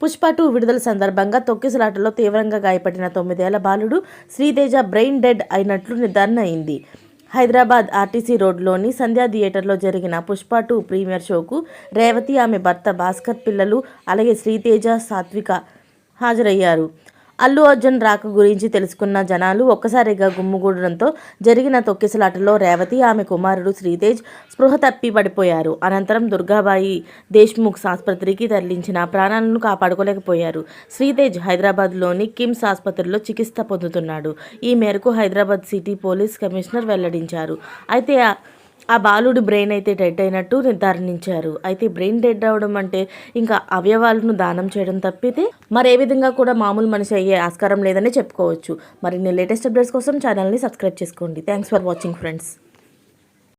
Pushpa two విడుదల సందర్భంగా తొక్కిసలాటలో తీవ్రంగా గాయపడిన తొమ్మిదేళ్ళ బాలుడు శ్రీతేజ బ్రెయిన్ డెడ్ అయినట్లు నిర్ధారణ అయింది. హైదరాబాద్ ఆర్టీసీ రోడ్లోని సంధ్యా థియేటర్లో జరిగిన పుష్ప టూ ప్రీమియర్ షోకు రేవతి ఆమె భర్త భాస్కర్ పిల్లలు అలాగే శ్రీతేజ సాత్విక హాజరయ్యారు. అల్లు అర్జున్ రాక గురించి తెలుసుకున్న జనాలు ఒక్కసారిగా గుమ్ముగూడడంతో జరిగిన తొక్కిసలాటలో రేవతి ఆమె కుమారుడు శ్రీతేజ్ స్పృహ తప్పి పడిపోయారు. అనంతరం దుర్గాబాయి దేశ్ముఖ్ ఆసుపత్రికి తరలించిన ప్రాణాలను కాపాడుకోలేకపోయారు. శ్రీతేజ్ హైదరాబాద్లోని కిమ్స్ ఆసుపత్రిలో చికిత్స పొందుతున్నాడు. ఈ మేరకు హైదరాబాద్ సిటీ పోలీస్ కమిషనర్ వెల్లడించారు. అయితే ఆ- బాలుడి బ్రెయిన్ అయితే డెడ్ అయినట్టు నిర్ధారించారు అయితే బ్రెయిన్ డెడ్ అవడం అంటే ఇంకా అవయవాలను దానం చేయడం తప్పితే మరే విధంగా కూడా మామూలు మనిషి అయ్యే ఆస్కారం లేదని చెప్పుకోవచ్చు. మరిన్ని లేటెస్ట్ అప్డేట్స్ కోసం ఛానల్ని సబ్స్క్రైబ్ చేసుకోండి. Thanks for watching friends.